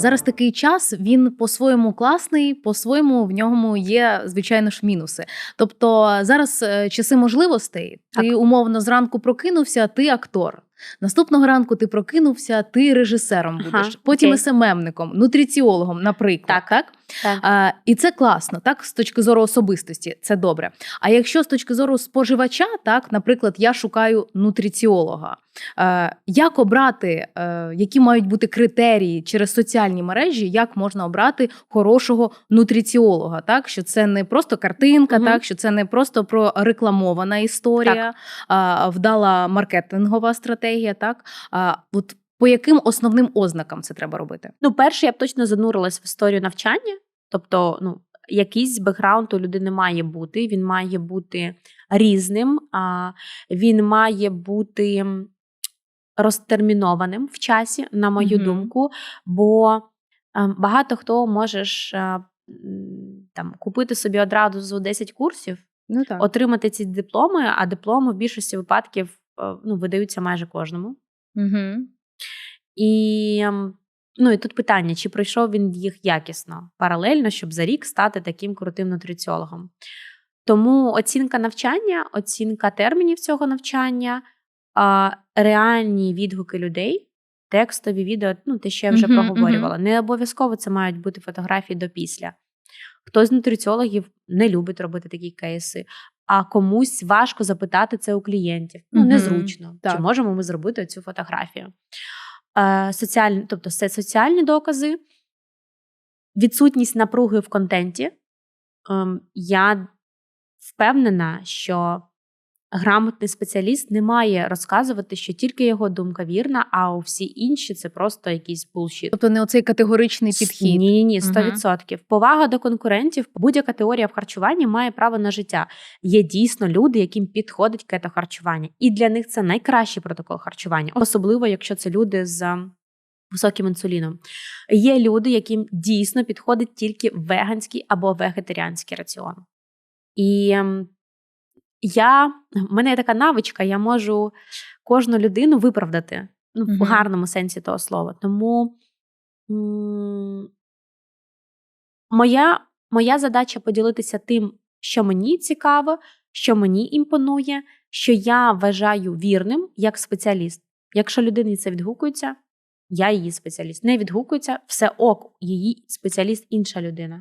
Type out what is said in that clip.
Зараз такий час він по-своєму класний, по-своєму в ньому є, звичайно ж, мінуси. Тобто зараз е, часи можливостей. Ти умовно зранку прокинувся, ти актор. Наступного ранку ти прокинувся, ти режисером Ага, будеш, потім окей. СММником, нутриціологом, наприклад. Так. так? Так. А, і це класно, так, з точки зору особистості, це добре. А якщо з точки зору споживача, так, наприклад, я шукаю нутриціолога, е, як обрати, е, які мають бути критерії через соціальні мережі, як можна обрати хорошого нутриціолога, так, що це не просто картинка, Мгм. так, що це не просто прорекламована історія, а, вдала маркетингова стратегія, так, а, от по яким основним ознакам це треба робити? Ну, перше, я б точно занурилась в історію навчання. Тобто, ну, якийсь бекграунд у людини має бути. Він має бути різним, він має бути розтермінованим в часі, на мою Мгм. думку. Бо е, багато хто можеш е, там купити собі одразу 10 курсів, Ну так. отримати ці дипломи, а дипломи в більшості випадків ну, видаються майже кожному. Угу. І, ну, і тут питання: чи пройшов він їх якісно, паралельно, щоб за рік стати таким крутим нутриціологом. Тому оцінка навчання, оцінка термінів цього навчання, реальні відгуки людей, текстові відео, ну, те, що я вже Мгм, проговорювала. Не обов'язково це мають бути фотографії до після. Хтось з нутриціологів не любить робити такі кейси, а комусь важко запитати це у клієнтів. Ну, незручно. так. Чи можемо ми зробити цю фотографію? Е, соціальні, тобто, це соціальні докази, відсутність напруги в контенті. Е, я впевнена, що грамотний спеціаліст не має розказувати, що тільки його думка вірна, а у всі інші це просто якийсь булшіт. Тобто не оцей категоричний підхід. Ні, ні, ні, Мгм. 100%. Повага до конкурентів. Будь-яка теорія в харчуванні має право на життя. Є дійсно люди, яким підходить кетохарчування. І для них це найкращий протокол харчування, особливо якщо це люди з високим інсуліном. Є люди, яким дійсно підходить тільки веганський або вегетаріанський раціон. І ем, я, в мене є така навичка, я можу кожну людину виправдати ну, Мгм. в гарному сенсі того слова. Тому м, моя, моя задача поділитися тим, що мені цікаво, що мені імпонує, що я вважаю вірним як спеціаліст. Якщо людині це відгукується, я її спеціаліст. Не відгукується, все ок, її спеціаліст інша людина.